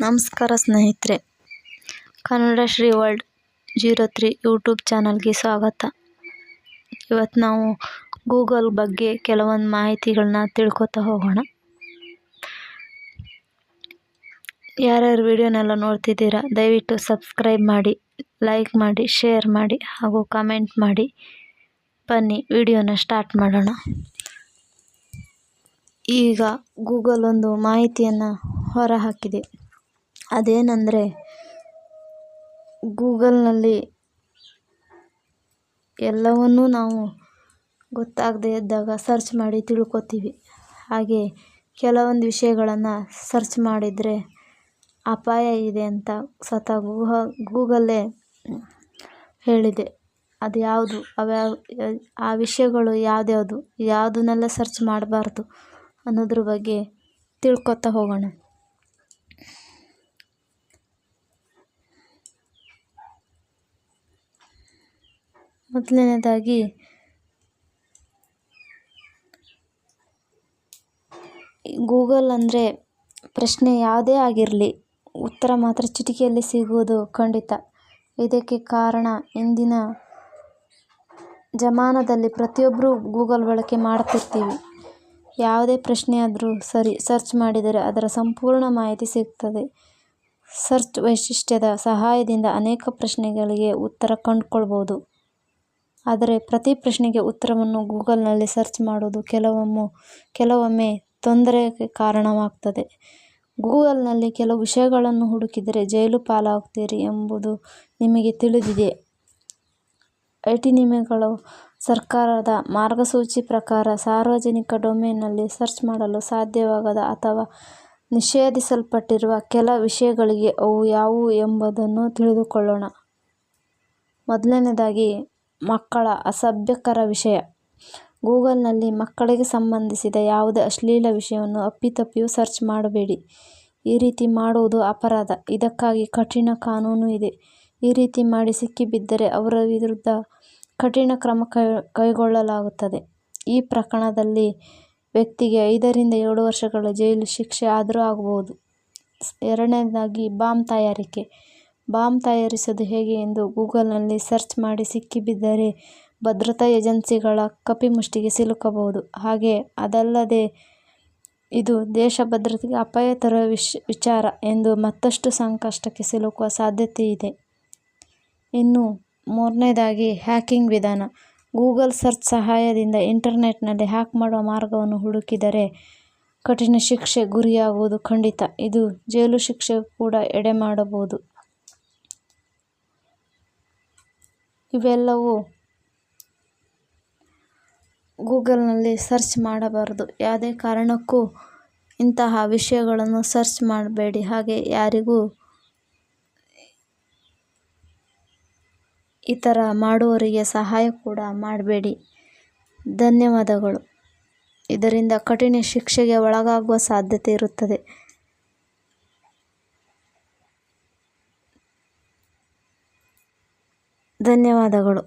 ನಮಸ್ಕಾರ ಸ್ನೇಹಿತರೆ. Kannada Shri world zero three YouTube ಚಾನಲ್ಗೆ ಸ್ವಾಗತ. ಇವತ್ತು ನಾವು ಗೂಗಲ್ ಬಗ್ಗೆ ಕೆಲವೊಂದು ಮಾಹಿತಿಗಳನ್ನ ತಿಳ್ಕೊತಾ ಹೋಗೋಣ. ಯಾರ್ಯಾರು ವಿಡಿಯೋನೆಲ್ಲ ನೋಡ್ತಿದ್ದೀರಾ, ದಯವಿಟ್ಟು ಸಬ್ಸ್ಕ್ರೈಬ್ ಮಾಡಿ, ಲೈಕ್ ಮಾಡಿ, ಶೇರ್ ಮಾಡಿ ಹಾಗೂ ಕಮೆಂಟ್ ಮಾಡಿ. ಬನ್ನಿ, ವಿಡಿಯೋನ ಸ್ಟಾರ್ಟ್ ಮಾಡೋಣ. ಈಗ ಗೂಗಲ್ ಒಂದು ಮಾಹಿತಿಯನ್ನು ಹೊರಹಾಕಿದೆ. ಅದೇನೆಂದರೆ ಗೂಗಲ್ನಲ್ಲಿ ಎಲ್ಲವನ್ನೂ ನಾವು ಗೊತ್ತಾಗದೇ ಇದ್ದಾಗ ಸರ್ಚ್ ಮಾಡಿ ತಿಳ್ಕೊತೀವಿ. ಹಾಗೆ ಕೆಲವೊಂದು ವಿಷಯಗಳನ್ನು ಸರ್ಚ್ ಮಾಡಿದರೆ ಅಪಾಯ ಇದೆ ಅಂತ ಸ್ವತಃ ಗೂಹ, ಗೂಗಲ್ಲೇ ಹೇಳಿದೆ. ಅದು ಯಾವುದು? ಅವ್ಯಾವ ಆ ವಿಷಯಗಳು ಯಾವ್ದ್ಯಾವುದು? ಯಾವುದನ್ನೆಲ್ಲ ಸರ್ಚ್ ಮಾಡಬಾರ್ದು ಅನ್ನೋದ್ರ ಬಗ್ಗೆ ತಿಳ್ಕೊತಾ ಹೋಗೋಣ. ಮೊದಲನೇದಾಗಿ ಗೂಗಲ್ ಅಂದರೆ ಪ್ರಶ್ನೆ ಯಾವುದೇ ಆಗಿರಲಿ, ಉತ್ತರ ಮಾತ್ರ ಚಿಟಿಕೆಯಲ್ಲಿ ಸಿಗುವುದು ಖಂಡಿತ. ಇದಕ್ಕೆ ಕಾರಣ ಇಂದಿನ ಜಮಾನದಲ್ಲಿ ಪ್ರತಿಯೊಬ್ಬರೂ ಗೂಗಲ್ ಬಳಕೆ ಮಾಡ್ತಿರ್ತೀವಿ ಯಾವುದೇ ಪ್ರಶ್ನೆ ಆದರೂ ಸರಿ, ಸರ್ಚ್ ಮಾಡಿದರೆ ಅದರ ಸಂಪೂರ್ಣ ಮಾಹಿತಿ ಸಿಗ್ತದೆ. ಸರ್ಚ್ ವೈಶಿಷ್ಟ್ಯದ ಸಹಾಯದಿಂದ ಅನೇಕ ಪ್ರಶ್ನೆಗಳಿಗೆ ಉತ್ತರ ಕಂಡುಕೊಳ್ಬೋದು. ಆದರೆ ಪ್ರತಿ ಪ್ರಶ್ನೆಗೆ ಉತ್ತರವನ್ನು ಗೂಗಲ್ನಲ್ಲಿ ಸರ್ಚ್ ಮಾಡೋದು ಕೆಲವೊಮ್ಮೆ ಕೆಲವೊಮ್ಮೆ ತೊಂದರೆಗೆ ಕಾರಣವಾಗ್ತದೆ. ಗೂಗಲ್ನಲ್ಲಿ ಕೆಲವು ವಿಷಯಗಳನ್ನು ಹುಡುಕಿದರೆ ಜೈಲು ಪಾಲಾಗ್ತೀರಿ ಎಂಬುದು ನಿಮಗೆ ತಿಳಿದಿದೆ. ಐ ಟಿ ನಿಮಗಳು ಸರ್ಕಾರದ ಮಾರ್ಗಸೂಚಿ ಪ್ರಕಾರ ಸಾರ್ವಜನಿಕ ಡೊಮೇನ್ನಲ್ಲಿ ಸರ್ಚ್ ಮಾಡಲು ಸಾಧ್ಯವಾಗದ ಅಥವಾ ನಿಷೇಧಿಸಲ್ಪಟ್ಟಿರುವ ಕೆಲ ವಿಷಯಗಳಿಗೆ ಅವು ಯಾವುವು ಎಂಬುದನ್ನು ತಿಳಿದುಕೊಳ್ಳೋಣ. ಮೊದಲನೇದಾಗಿ ಮಕ್ಕಳ ಅಸಭ್ಯಕರ ವಿಷಯ. ಗೂಗಲ್ನಲ್ಲಿ ಮಕ್ಕಳಿಗೆ ಸಂಬಂಧಿಸಿದ ಯಾವುದೇ ಅಶ್ಲೀಲ ವಿಷಯವನ್ನು ಅಪ್ಪಿತಪ್ಪಿಯೂ ಸರ್ಚ್ ಮಾಡಬೇಡಿ. ಈ ರೀತಿ ಮಾಡುವುದು ಅಪರಾಧ. ಇದಕ್ಕಾಗಿ ಕಠಿಣ ಕಾನೂನು ಇದೆ. ಈ ರೀತಿ ಮಾಡಿ ಸಿಕ್ಕಿಬಿದ್ದರೆ ಅವರ ವಿರುದ್ಧ ಕಠಿಣ ಕ್ರಮ ಕೈ, ಕೈಗೊಳ್ಳಲಾಗುತ್ತದೆ. ಈ ಪ್ರಕರಣದಲ್ಲಿ ವ್ಯಕ್ತಿಗೆ ಐದರಿಂದ ಏಳು ವರ್ಷಗಳ ಜೈಲು ಶಿಕ್ಷೆ ಆದರೂ ಆಗಬಹುದು ಎರಡನೇದಾಗಿ ಬಾಂಬ್ ತಯಾರಿಕೆ. ಬಾಂಬ್ ತಯಾರಿಸೋದು ಹೇಗೆ ಎಂದು ಗೂಗಲ್ನಲ್ಲಿ ಸರ್ಚ್ ಮಾಡಿ ಸಿಕ್ಕಿಬಿದ್ದರೆ ಭದ್ರತಾ ಏಜೆನ್ಸಿಗಳ ಕಪಿಮುಷ್ಟಿಗೆ ಸಿಲುಕಬಹುದು. ಹಾಗೆ ಅದಲ್ಲದೆ ಇದು ದೇಶ ಭದ್ರತೆಗೆ ಅಪಾಯ ತರುವ ವಿಚಾರ ಎಂದು ಮತ್ತಷ್ಟು ಸಂಕಷ್ಟಕ್ಕೆ ಸಿಲುಕುವ ಸಾಧ್ಯತೆ ಇದೆ. ಇನ್ನು ಮೂರನೇದಾಗಿ ಹ್ಯಾಕಿಂಗ್ ವಿಧಾನ. ಗೂಗಲ್ ಸರ್ಚ್ ಸಹಾಯದಿಂದ ಇಂಟರ್ನೆಟ್ನಲ್ಲಿ ಹ್ಯಾಕ್ ಮಾಡುವ ಮಾರ್ಗವನ್ನು ಹುಡುಕಿದರೆ ಕಠಿಣ ಶಿಕ್ಷೆ ಗುರಿಯಾಗುವುದು ಖಂಡಿತ. ಇದು ಜೈಲು ಶಿಕ್ಷೆ ಕೂಡ ಎಡೆಮಾಡಬಹುದು ಇವೆಲ್ಲವೂ ಗೂಗಲ್ನಲ್ಲಿ ಸರ್ಚ್ ಮಾಡಬಾರದು. ಯಾವುದೇ ಕಾರಣಕ್ಕೂ ಇಂತಹ ವಿಷಯಗಳನ್ನು ಸರ್ಚ್ ಮಾಡಬೇಡಿ. ಹಾಗೆ ಯಾರಿಗೂ ಈ ಥರ ಮಾಡುವವರಿಗೆ ಸಹಾಯ ಕೂಡ ಮಾಡಬೇಡಿ. ಧನ್ಯವಾದಗಳು. ಇದರಿಂದ ಕಠಿಣ ಶಿಕ್ಷೆಗೆ ಒಳಗಾಗುವ ಸಾಧ್ಯತೆ ಇರುತ್ತದೆ. ಧನ್ಯವಾದಗಳು.